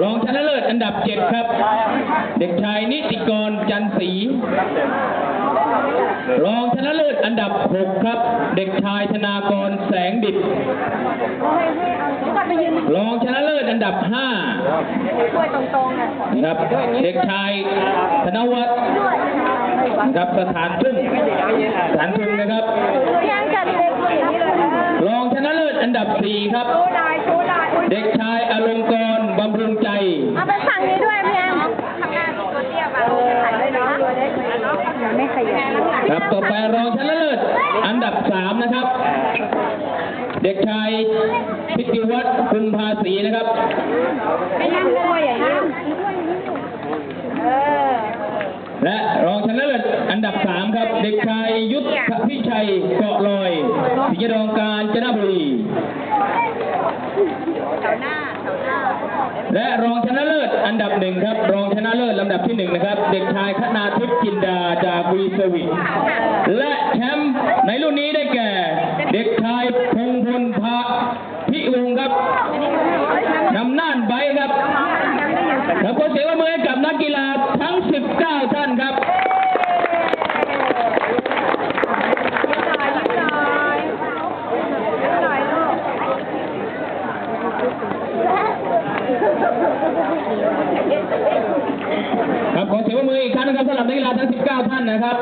รองชนะเลิศอันดับเจ็ดครับ เด็กชายนิติกรจันทร์ศรีรองชนะเลิศอันดับหกครับ เด็กชายธนากรแสงดิบรองชนะเลิศอันดับห้าช่วยตรงๆอะนะครับเด็กชายธนวัฒน์นะครับสถานทุ่งสถานทุ่งนะครับยังจัดเด็กผู้หญิงนี่เลยรองชนะเลิศอันดับสี่ครับ โชว์ได้โชว์ได้เด็กชายอลงกรณ์บำรุงใจ เอาไปสั่งนี้ด้วยพี่แอมข้างหน้าตัวเตี้ยมาถ่ายด้วยนะตัวเล็กไม่ขยันครับต่อไปรองชนะเลิศอันดับสามนะครับ เด็กชายพิติวัฒน์คุณภาษีนะครับไม่นั่งด้วยอย่างนี้เออและรองชนะเลิศอันดับสามครับ เด็กชายยุทธพิชัยเกาะลอยพิจารองการจนบุรี และรองชนะเลิศอันดับหนึ่งครับ รองชนะเลิศลำดับที่หนึ่งนะครับ เด็กชายคณาทิพย์จินดาจากวีเซอร์วิและแชมป์ในรุ่นนี้ได้แก่ เด็กชายพงพลพะพิวงครับนำน่านไบครับแล้วก็เสียงปรบมือให้กับนักกีฬาทั้ง 19 ท่านครับ ครับขอเสียงปรบมืออีกครั้งนะครับสำหรับนักกีฬาทั้ง 19 ท่านนะครับ